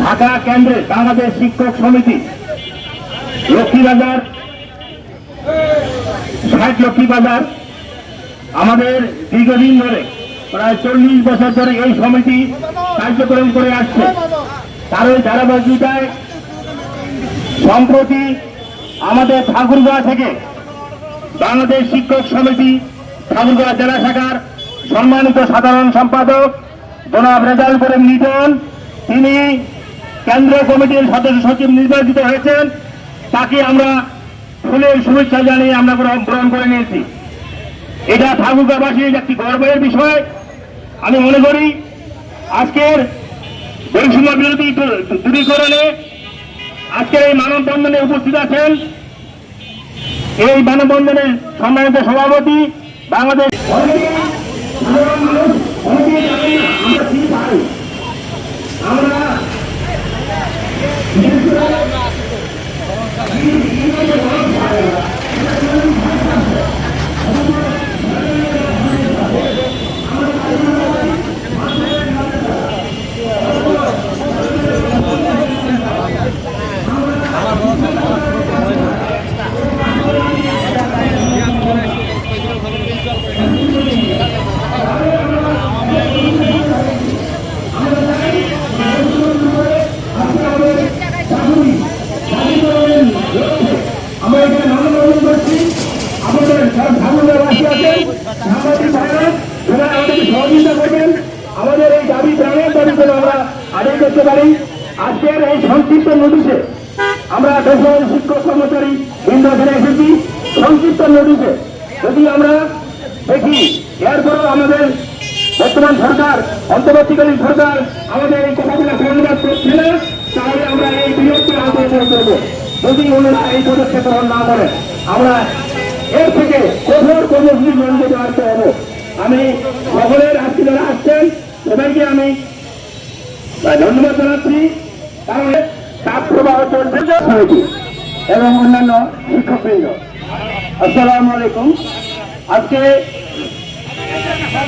ঢাকা কেন্দ্রে বাংলাদেশ শিক্ষক সমিতি, লক্ষ্মীবাজার, ষাট লক্ষ্মীবাজার। আমাদের দীর্ঘদিন ধরে, প্রায় চল্লিশ বছর ধরে এই সমিতি কার্যক্রম করে আসছে। তার ওই ধারাবাহিকতায় সম্প্রতি আমাদের ঠাকুরগাঁ থেকে বাংলাদেশ শিক্ষক সমিতি, ঠাকুরগাঁ জেলা শাখার সম্মানিত সাধারণ সম্পাদক জনাব রেজাল করিম লিটন, তিনি কেন্দ্রীয় কমিটির সদস্য সচিব নির্বাচিত হয়েছেন। তাকে আমরা ফুলের শুভেচ্ছা জানিয়ে আমরা গ্রহণ করে নিয়েছি। এটা ঠাকুরগাঁবাসীর একটি গর্বের বিষয়। আমি মনে করি আজকের বৈষম্য বিরোধী দূরীকরণে আজকের এই মানববন্ধনে উপস্থিত আছেন এই মানববন্ধনের সম্মানিত সভাপতি বাংলাদেশ ఇంకా আমরা এখানে মানববন্ধন করছি। আমাদের যারা ঠাকুরবাসী আছেন, সাংবাদিক ভাইরা, যারা আমাদেরকে সহযোগিতা করবেন, আমাদের এই দাবি প্রাণের দাবি যেন আমরা আদায় করতে পারি। আজকের এই সংক্ষিপ্ত নোটিশে আমরা দেশের শিক্ষক কর্মচারী বৃন্দ এসেছি। সংক্ষিপ্ত নোটিশে যদি আমরা দেখি, এরপরও আমাদের বর্তমান সরকার, অন্তর্বর্তীকালীন সরকার আমাদের এই কথাগুলো কর্ণপাত করছে না, তাহলে আমরা এই বিরোধকে আন্দোলন করব। যদি ওনারা এই পদক্ষেপ গ্রহণ না করেন, আমরা এর থেকে কঠোর কর্মসূচি গ্রহণ করতে আসতে হবে। আমি সকলের আজকে যারা আসছেন, সবাইকে আমি ধন্যবাদ জানাচ্ছি, কারণ তাপ প্রবাহ চলছে। এবং অন্যান্য শিক্ষকবৃন্দ, আসসালামু আলাইকুম। আজকে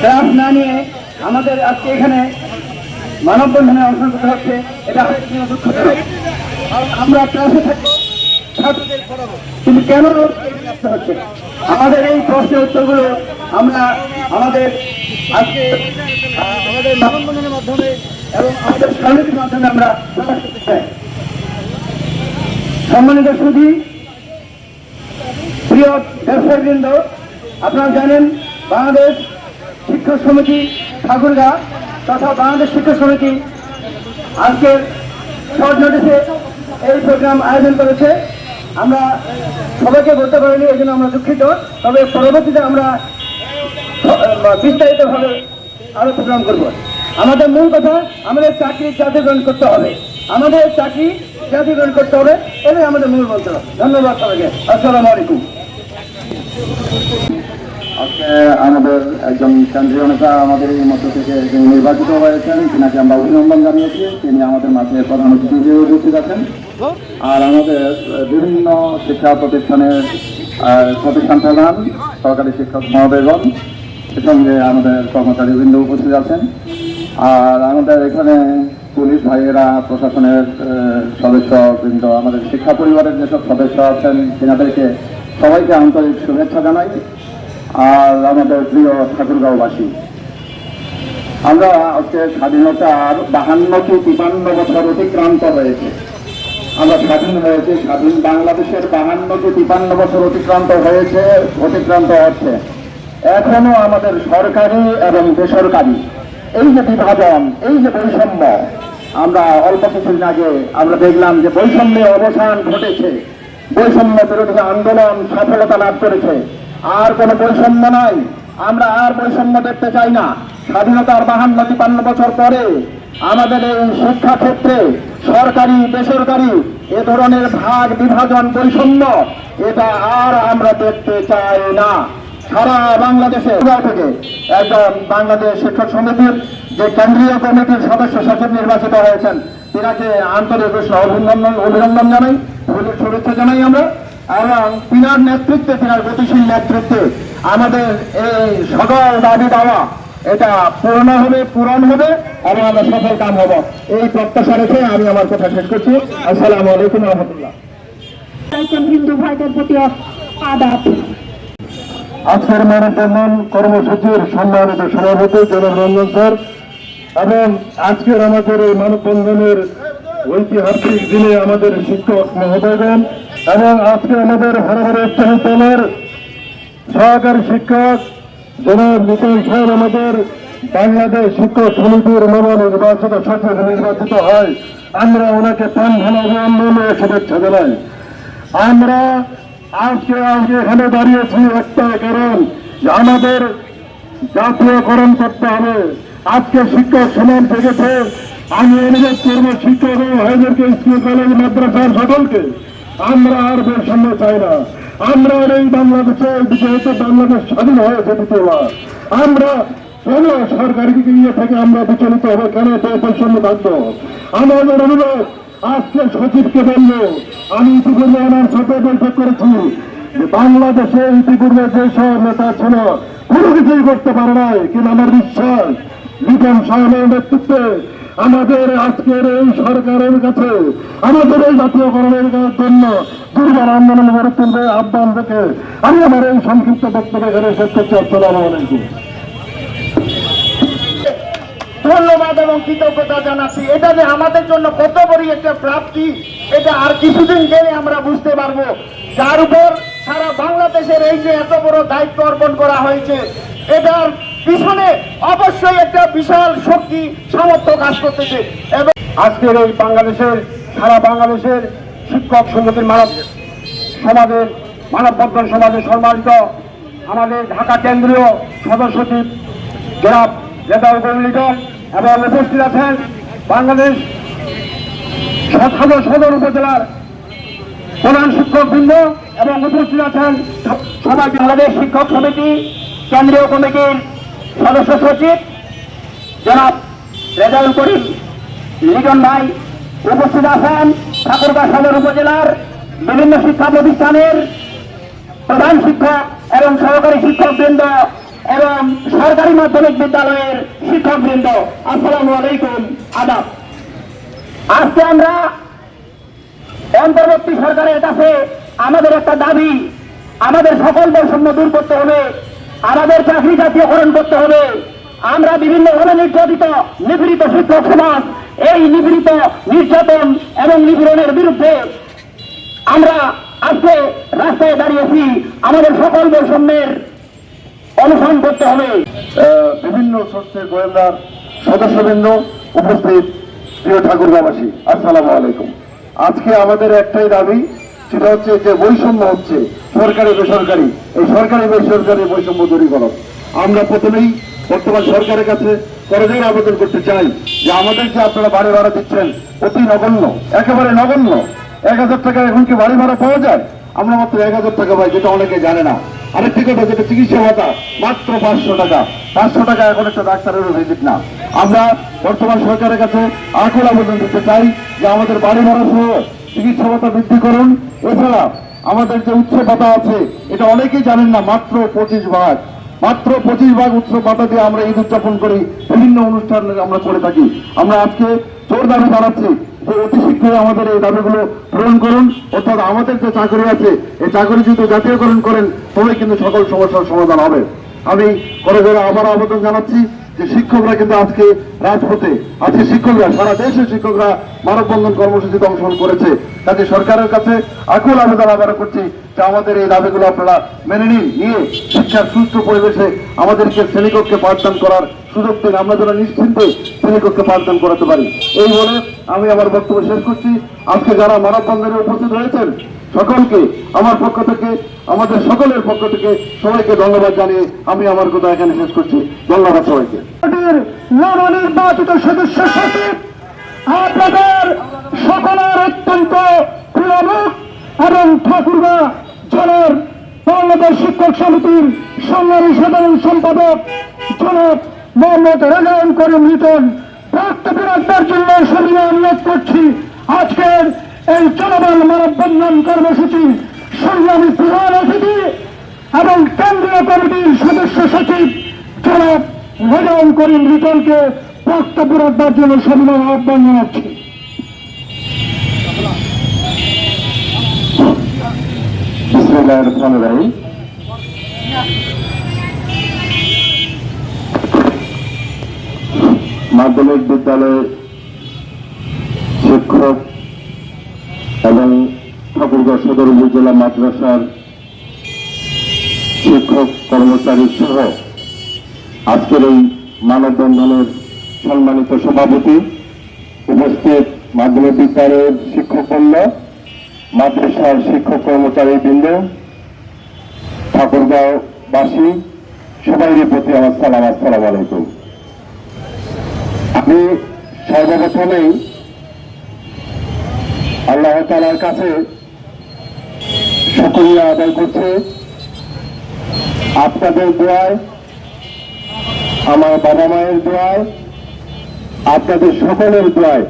ক্লাস না নিয়ে আমাদের আজকে এখানে মানববন্ধনে অংশগ্রহণ করতে হচ্ছে, এটা দুঃখজনক। আমরা ক্লাসে থাকব কিন্তু কেন আমাদের এই প্রশ্নের উত্তরগুলো আমরা আমাদের আজকে আমাদের মানববন্ধনের মাধ্যমে এবং আমাদের সমিতির মাধ্যমে আমরা সম্মানিত সুধী, প্রিয় ব্যবসায়ীবৃন্দ, আপনারা জানেন বাংলাদেশ শিক্ষক সমিতি ঠাকুরগা তথা বাংলাদেশ শিক্ষক সমিতি আজকের শর্ট নোটিসে এই প্রোগ্রাম আয়োজন করেছে। আমরা সবাইকে বলতে পারিনি, এই জন্য আমরা দুঃখিত। তবে পরবর্তীতে আমরা বিস্তারিতভাবে আরও প্রোগ্রাম করব। আমাদের মূল কথা, আমাদের চাকরি জাতীয়করণ করতে হবে। আমাদের চাকরি জাতীয়করণ করতে হবে, এটাই আমাদের মূল মন্ত্র। ধন্যবাদ সবাইকে। আসসালামু আলাইকুম। আজকে আমাদের একজন কেন্দ্রীয় নেতা আমাদের এই মধ্য থেকে যিনি নির্বাচিত হয়েছেন তিনাকে আমরা অভিনন্দন জানিয়েছি। তিনি আমাদের মাঝে প্রধান অতিথি হিসেবে উপস্থিত আছেন। আর আমাদের বিভিন্ন শিক্ষা প্রতিষ্ঠানের প্রতিষ্ঠান প্রধান সরকারি শিক্ষক মহোদয়গণ এর সঙ্গে আমাদের কর্মচারীবৃন্দ উপস্থিত আছেন। আর আমাদের এখানে পুলিশ ভাইয়েরা প্রশাসনের আহ, সদস্যবৃন্দ আমাদের শিক্ষা পরিবারের যেসব সদস্য আছেন তেনাদেরকে সবাইকে আন্তরিক শুভেচ্ছা জানাই। আর আমাদের প্রিয় ঠাকুরগাঁওবাসী, আমরা আজকে স্বাধীনতার বাহান্ন কি তিপান্ন বছর অতিক্রান্ত হয়েছে। আমরা স্বাধীন হয়েছে, স্বাধীন বাংলাদেশের বাহান্ন কি তিপান্ন বছর অতিক্রান্ত হয়েছে, অতিক্রান্ত হচ্ছে। এখনও আমাদের সরকারি এবং বেসরকারি এই যে বিভাজন, এই যে বৈষম্য, আমরা অল্প কিছুদিন আগে আমরা দেখলাম যে বৈষম্যের অবসান ঘটেছে। বৈষম্য বিরোধী আন্দোলন সফলতা লাভ করেছে। আর কোনো বৈষম্য নাই। আমরা আর বৈষম্য দেখতে চাই না। স্বাধীনতার বাহান্ন তিপান্ন বছর পরে আমাদের এই শিক্ষা ক্ষেত্রে সরকারি, বেসরকারি এ ধরনের ভাগ বিভাজন বৈষম্য, এটা আর আমরা দেখতে চাই না। সারা বাংলাদেশে থেকে একজন বাংলাদেশ শিক্ষক সমিতির যে কেন্দ্রীয় কমিটির সদস্য সচিব নির্বাচিত হয়েছেন, তিনাকে আন্তরিক অভিনন্দন অভিনন্দন জানাই। শুভেচ্ছা জানাই আমরা। এবং তিনার নেতৃত্বে তিনার গতিশীল নেতৃত্বে আমাদের এই সকল দাবি দাওয়া এটা পূর্ণ হবে পূরণ হবে এবং আমরা সফল কাম হব। এই প্রত্যাশা রেখে আমি আমার কথা শেষ করছি। আসসালামু আলাইকুম রহমতুল্লাহ। হিন্দু ভাইদের প্রতি আদাব। আজকের মানববন্ধন কর্মসূচির সম্মানিত সভাপতি জনাব রঞ্জন স্যার এবং আজকের আমাদের এই মানববন্ধনের ঐতিহাসিক দিনে আমাদের শিক্ষক মহোদয়গণ এবং আজকে আমাদের হরহর উচ্চ সহকারী শিক্ষক জনাব নিতন সাহেব আমাদের বাংলাদেশ শিক্ষক সমিতির নবনির্বাচিত সচিব নির্বাচিত হয়। আমরা ওনাকে প্রাণ ভালো অভিনন্দন শুভেচ্ছা জানাই। আমরা আজকে আজকে এখানে দাঁড়িয়েছি একটা কারণ আমাদের জাতীয়করণ করতে হবে। আজকে শিক্ষক সমান থেকেছে আমি অনুরোধ করব শিক্ষক ও ভাইদেরকে, স্কুল, কলেজ মাদ্রাসার সকলকে আমরা আর বৈষম্য চাই না। আমরা এই বাংলাদেশে যেহেতু বাংলাদেশ স্বাধীন হয়েছে দ্বিতীয়বার আমরা কেন সরকারি নিয়ে থেকে আমরা বিচলিত হবে? কেন বৈষম্য থাকব আমাদের অনুরোধ, আজকে সচিবকে বলল আমি ইতিপূর্বে আমার সাথে বৈঠক করেছি বাংলাদেশে ইতিপূর্বে যে সব নেতা ছিল, কোনো কিছুই করতে পারে নাই। কিন্তু আমার বিশ্বাস, লিটন সাহেবের নেতৃত্বে আমাদের আজকের এই সরকারের কাছে, আমাদের এই জাতীয়করণের জন্য দুর্বার আন্দোলন গড়ে তুলবে আহ্বান রেখে আমি আমার এই সংক্ষিপ্ত বক্তব্য এখানে শেষ করছি। আসসালামু আলাইকুম। ধন্যবাদ এবং কৃতজ্ঞতা জানাচ্ছি। এটা যে আমাদের জন্য কত বড় একটা প্রাপ্তি, এটা আর কিছুদিন গেলে আমরা বুঝতে পারব। যার উপর সারা বাংলাদেশের এই যে এত বড় দায়িত্ব অর্পণ করা হয়েছে, এটার পিছনে অবশ্যই একটা বিশাল শক্তি সামর্থ্য কাজ করতেছে। এবং আজকের এই বাংলাদেশের, সারা বাংলাদেশের শিক্ষক সমিতির মানব সমাজের মানববন্ধন সমাজের সম্মানিত আমাদের ঢাকা কেন্দ্রীয় সদস্য সচিব জনাব রেদাউল লিটন এবং উপস্থিত আছেন বাংলাদেশ সদর সদর উপজেলার প্রধান শিক্ষকবৃন্দ এবং উপস্থিত আছেন সবাই বাংলাদেশ শিক্ষক সমিতি, কেন্দ্রীয় কমিটির সদস্য সচিব, জনাব রেজাউল করিম, লিটন ভাই উপস্থিত আছেন ঠাকুরগাঁ সদর উপজেলার বিভিন্ন শিক্ষা প্রতিষ্ঠানের প্রধান শিক্ষক এবং সহকারী শিক্ষকবৃন্দ এবং সরকারি মাধ্যমিক বিদ্যালয়ের শিক্ষক শিক্ষকবৃন্দ। আসসালামু আলাইকুম, আদাব। আজকে আমরা অন্তর্বর্তী সরকারের কাছে আমাদের একটা দাবি, আমাদের সকল বৈষম্য দূর করতে হবে। আমাদের চাকরি জাতীয়করণ করতে হবে। আমরা বিভিন্ন বিভিন্নভাবে নির্যাতিত, নিপীড়িত শিক্ষক সমাজ, এই নিপীড়িত নির্যাতন এবং নিপীড়নের বিরুদ্ধে আমরা আজকে রাস্তায় দাঁড়িয়েছি। আমাদের সকল বৈষম্যের অনুসরণ করতে হবে। বিভিন্ন সোর্সের গোয়েন্দার সদস্যবৃন্দ উপস্থিত। প্রিয় ঠাকুরগাবাসী আসসালামু আলাইকুম। আজকে আমাদের একটাই দাবি সেটা হচ্ছে যে বৈষম্য হচ্ছে সরকারি বেসরকারি। এই সরকারি বেসরকারি বৈষম্য দূরীকরণ আমরা প্রথমেই বর্তমান সরকারের কাছে করজোর আবেদন করতে চাই যে আমাদের যে আপনারা বাড়ি ভাড়া দিচ্ছেন, অতি নগণ্য, একেবারে নগণ্য। এক হাজার টাকা এখন কি বাড়ি ভাড়া পাওয়া যায়? আমরা মাত্র এক হাজার টাকা পাই, যেটা অনেকে জানে না। আরেকটি কথা যেটা চিকিৎসা ভাতা, মাত্র পাঁচশো টাকা। পাঁচশো টাকা এখন একটা ডাক্তারেরও ভিজিট না। আমরা বর্তমান সরকারের কাছে আকুল আবেদন দিতে চাই যে আমাদের বাড়ি ভাড়া সহ চিকিৎসা বৃদ্ধি করুন। এছাড়া আমাদের যে উৎসব ভাতা আছে, এটা অনেকেই জানেন না, মাত্র পঁচিশ ভাগ। মাত্র পঁচিশ ভাগ উৎসব ভাতা দিয়ে আমরা ঈদ উদযাপন করি। বিভিন্ন অনুষ্ঠান আমরা করে থাকি। আমরা আজকে জোর দাবি জানাচ্ছি যে অতি শীঘ্রই আমাদের এই দাবিগুলো পূরণ করুন। অর্থাৎ আমাদের যে চাকরি আছে, এই চাকরি যদি জাতীয়করণ করেন তবে কিন্তু সকল সমস্যার সমাধান হবে। আমি করে করে আবার আবেদন জানাচ্ছি। যে শিক্ষকরা কিন্তু আজকে রাজপথে আজকে শিক্ষকরা, সারা দেশের শিক্ষকরা মানববন্ধন কর্মসূচিতে অংশগ্রহণ করেছে। কাজে সরকারের কাছে আকুল আবেদন আবার করছি যে আমাদের এই দাবিগুলো আপনারা মেনে নিন, নিয়ে শিক্ষার সুস্থ পরিবেশে আমাদেরকে শ্রেণীকক্ষে পাঠদান করার সুযোগ দিন। আমরা যেন নিশ্চিন্তে শ্রেণীকক্ষে পাঠদান করাতে পারি। এই বলে আমি আমার বক্তব্য শেষ করছি। আজকে যারা মানববন্ধনে উপস্থিত হয়েছেন সকলকে, আমার পক্ষ থেকে, আমাদের সকলের পক্ষ থেকে সবাইকে ধন্যবাদ জানিয়ে আমি আমার কথা এখানে শেষ করছি। ধন্যবাদ সবাইকে। নবনির্বাচিত সদস্য সচিব, আপনাদের সকলের অত্যন্ত প্রিয় লোক এবং ঠাকুরগা জেলার বাংলাদেশ শিক্ষক সমিতির সংগ্রামী সাধারণ সম্পাদক জনাব মোহাম্মদ রেজাউল করিম লিটন বক্তব্য রাখবার জন্য সমিতি অনুরোধ করছি। আজকের এই চলমান মানববন্ধন কর্মসূচি, সংগ্রামী প্রধান অতিথি এবং কেন্দ্রীয় কমিটির সদস্য সচিব জনাব রেজাউল করিম রিটনকে বক্তব্য রাখবার জন্য সবিনয় আহ্বান জানাচ্ছি। মাধ্যমিক বিদ্যালয়ে শিক্ষক এবং ঠাকুরগাঁও সদর উপজেলা মাদ্রাসার শিক্ষক, কর্মচারী সহ আজকের এই মানববন্ধনের সম্মানিত সভাপতি উপস্থিত মাধ্যমিক বিদ্যালয়ের শিক্ষকবৃন্দ, মাদ্রাসার শিক্ষক কর্মচারী বৃন্দ ঠাকুরগাঁও বাসী সবাইয়ের প্রতি আমার সালাম, আসসালাম আলাইকুম। আমি সর্বপ্রথমেই আল্লাহ তালার কাছে শুক্রিয়া আদায় করছে। আপনাদের দোয়ায়, আমার বাবা মায়ের দোয়ায়, আপনাদের সকলের দোয়ায়।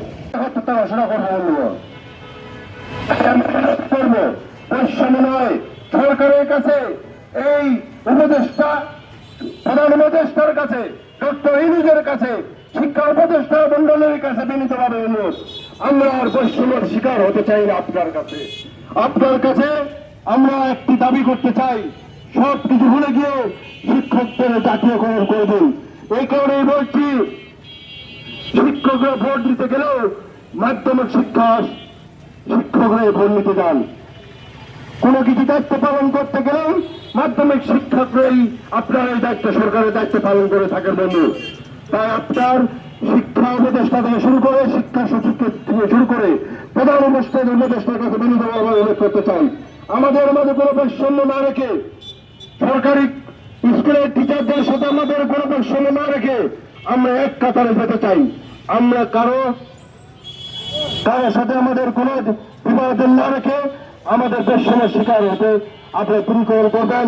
সরকারের কাছে এই উপদেষ্টা, প্রধান উপদেষ্টার কাছে, ডক্টর ইনুজের কাছে, শিক্ষা উপদেষ্টা মন্ডলের কাছে বিনীতভাবে অনুরোধ। আমরা আর পশ্চিমের শিকার হতে চাই না আপনার কাছে। আপনার কাছে আমরা একটি দাবি করতে চাই সব কিছু ভুলে গিয়ে শিক্ষকদের জাতীয়করণ করে দিন। এই কারণেই বলছি শিক্ষকরা ভোট দিতে গেলেও মাধ্যমিক শিক্ষা শিক্ষকরা ভোট নিতে যান। কোনো কিছু দায়িত্ব পালন করতে গেলেও মাধ্যমিক শিক্ষকরাই আপনার এই দায়িত্ব, সরকারের দায়িত্ব পালন করে থাকেন বন্ধু। তাই আপনার শিক্ষা উপদেষ্টা থেকে শুরু করে শিক্ষা সচিবকে থেকে শুরু করে প্রধান অনুষ্ঠান উপদেষ্টার কাছে বিনীতভাবে অনুরোধ করতে চাই। আমাদের মাঝে কোনো বৈষম্য না রেখে সরকারি স্কুলের টিচারদের সাথে আমাদের কোনো বৈষম্য না রেখে আমরা এক কাতারে যেতে চাই। আমরা কারও কারোর সাথে আমাদের কোনো বিবাদ না রেখে আমাদের দেশের শিকার হতে আপনি দূরীকরণ করবেন।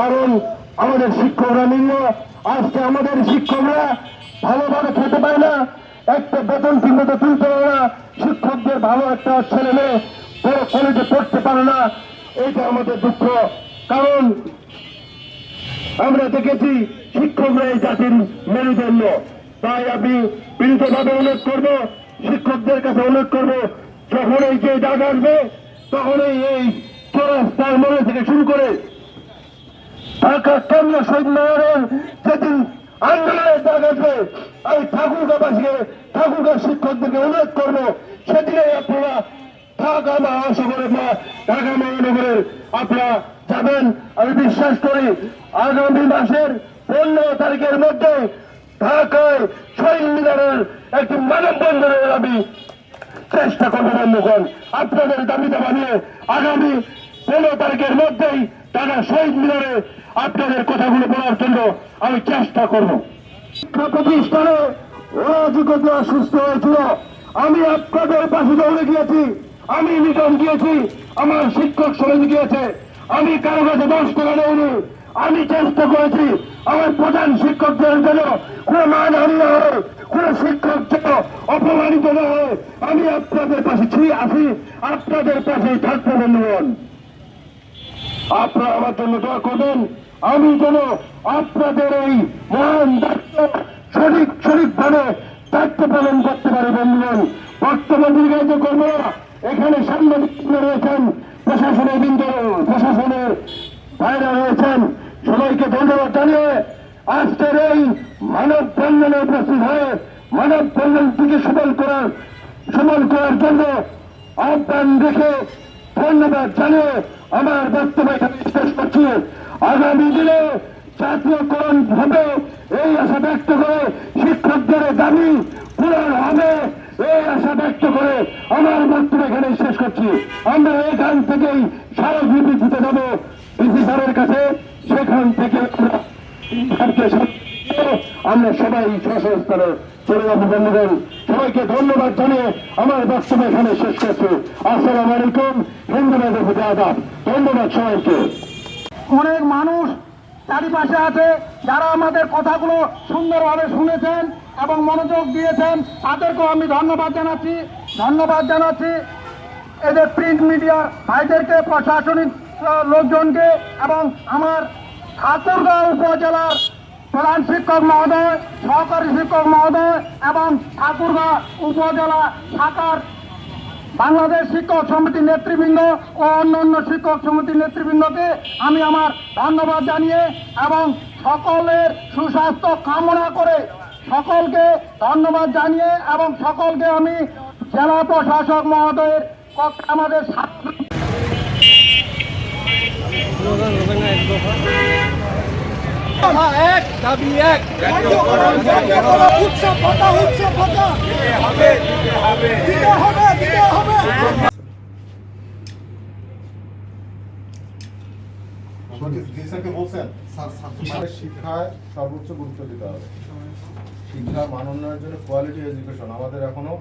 কারণ আমাদের শিক্ষকরা নিম্ন, আজকে আমাদের শিক্ষকরা ভালোভাবে খেতে পায় না। একটা বেতন ঠিক মতো তুলতে পারে না। শিক্ষকদের ভালো একটা ছেলে মেয়ে বড় কলেজে পড়তে পারে না। এইটা আমাদের দুঃখ। কারণ আমরা দেখেছি শিক্ষকরা এই জাতির মেরুদণ্ড। তাই আমি বিনীতভাবে অনুরোধ করব, শিক্ষকদের কাছে অনুরোধ করব, যখন এই যে ডাক আসবে তখনই এই চৌরাস্তার মনে থেকে শুরু করে ঢাকা কেন্দ্র শহীদ নগরের যেদিন আন্দোলনের আসবে আমি ঠাকুরগাঁবাসীকে ঠাকুরগাঁ শিক্ষকদেরকে অনুরোধ করব সেদিনে আপনারা ঢাকা মহাশহরে বা ঢাকা মহানগরের আপনারা যাবেন। আমি বিশ্বাস করি আগামী মাসের পনেরো তারিখের মধ্যে ঢাকায় শহীদ মিনারের একটি মানববন্ধনের আমি চেষ্টা করব বন্ধুগণ। আপনাদের দাবি দাবা নিয়ে আগামী পনেরো তারিখের মধ্যেই ঢাকা শহীদ মিনারে আপনাদের কথাগুলো বলার জন্য আমি চেষ্টা করব। শিক্ষা প্রতিষ্ঠানে অরাজকতা সুস্থ হয়েছিল। আমি আপনাদের পাশে দৌড়ে গিয়েছি। আমি লিটন গিয়েছি আমার শিক্ষক সমিতি গিয়েছে। আমি কারও কাছে দশ টাকা নেইনি আমি চেষ্টা করেছি আমার প্রধান শিক্ষকদের জন্য কোন মান না হয়, কোন শিক্ষক যেন অপমানিত না হয়। আমি আপনাদের পাশে ছি আছি আপনাদের পাশেই থাকতে বন্ধুগণ। আপনারা আমার জন্য দোয়া করবেন। আমি যেন আপনাদের এই মহান দায়িত্ব সঠিক, সঠিকভাবে দায়িত্ব পালন করতে পারে, বন্ধুগণ। বর্তমান দীর্ঘায়িত কর্মীরা এখানে সাংবাদিক রয়েছেন, প্রশাসনের বৃন্দ, প্রশাসনের ভাইরা রয়েছেন, সবাইকে ধন্যবাদ জানিয়ে আজকের এই মানব বন্ধনে উপস্থিত হয়ে মানব বন্ধনটিকে সফল করার সফল করার জন্য আহ্বান রেখে ধন্যবাদ জানিয়ে আমার বক্তব্য এখানে শেষ করছি। আগামী দিনে জাতীয়করণ হবে এই আশা ব্যক্ত করে শিক্ষকদের দাবি পূরণ হবে এই আশা ব্যক্ত করে আমার বক্তব্য এখানে শেষ করছি। আমরা এখান থেকেই সারা স্মারকলিপি দিতে যাব। ডিসি স্যারের কাছে সেখান থেকে আমরা সবাই সশস্ত্রে চলে যাব। বন্ধুগণ সবাইকে ধন্যবাদ জানিয়ে আমার বক্তব্য এখানে শেষ করছি। আসসালামু আলাইকুম হিন্দু নগর প্রতি আদাব। ধন্যবাদ সবাইকে। অনেক মানুষ চারিপাশে আছে যারা আমাদের কথাগুলো সুন্দরভাবে শুনেছেন এবং মনোযোগ দিয়েছেন। তাদেরকেও আমি ধন্যবাদ জানাচ্ছি ধন্যবাদ জানাচ্ছি এদের প্রিন্ট মিডিয়ার ভাইদেরকে, প্রশাসনিক লোকজনকে এবং আমার ঠাকুরগাঁও উপজেলার প্রধান শিক্ষক মহোদয়, সহকারী শিক্ষক মহোদয় এবং ঠাকুরগাঁ উপজেলা শাখার বাংলাদেশ শিক্ষক সমিতির নেতৃবৃন্দ ও অন্যান্য শিক্ষক সমিতির নেতৃবৃন্দকে আমি আমার ধন্যবাদ জানিয়ে এবং সকলের সুস্বাস্থ্য কামনা করে সকলকে ধন্যবাদ জানিয়ে এবং সকলকে আমি জেলা প্রশাসক মহোদয়ের আমাদের ছাত্র আমাদের শিক্ষায় সর্বোচ্চ গুরুত্ব দিতে হবে শিক্ষার মান উন্নয়নের জন্য কোয়ালিটি এডুকেশন আমাদের এখনও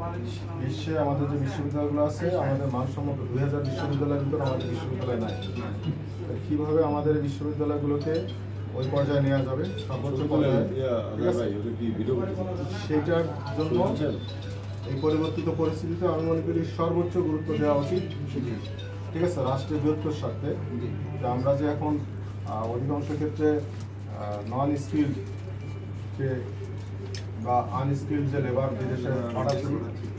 বিশ্বে আমাদের যে বিশ্ববিদ্যালয়গুলো আছে আমাদের মানসম্মত দুই হাজার বিশ্ববিদ্যালয়ের ভিতরে আমাদের বিশ্ববিদ্যালয় নাই কীভাবে আমাদের বিশ্ববিদ্যালয়গুলোকে ওই পর্যায়ে নেওয়া যাবে সর্বোচ্চ পর্যায়ে? সেটার জন্য এই পরিবর্তিত পরিস্থিতিতে আমি মনে করি সর্বোচ্চ গুরুত্ব দেওয়া উচিত ঠিক আছে? রাষ্ট্রের বৃহত্তর স্বার্থে। যে আমরা যে এখন অধিকাংশ ক্ষেত্রে নন স্কিল যে বা আনস্কিল যে লেবার বিদেশে পাঠাচ্ছি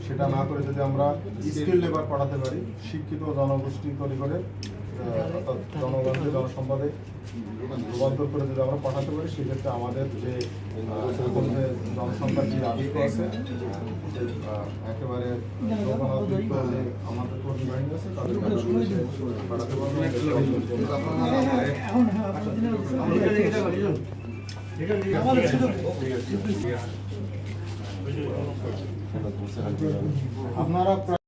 সেটা না করে যদি আমরা স্কিল লেবার পাঠাতে পারি শিক্ষিত জনগোষ্ঠী তৈরি করে অর্থাৎ জনগণকে জনসম্পদে রূপান্তর করে যদি আমরা পাঠাতে পারি সেক্ষেত্রে আমাদের যে জনসংখ্যার যে আধিক্য আছে একেবারে যে আমাদের কর্মী বাহিনী আছে বিদেশে পাঠাতে পারব আপনারা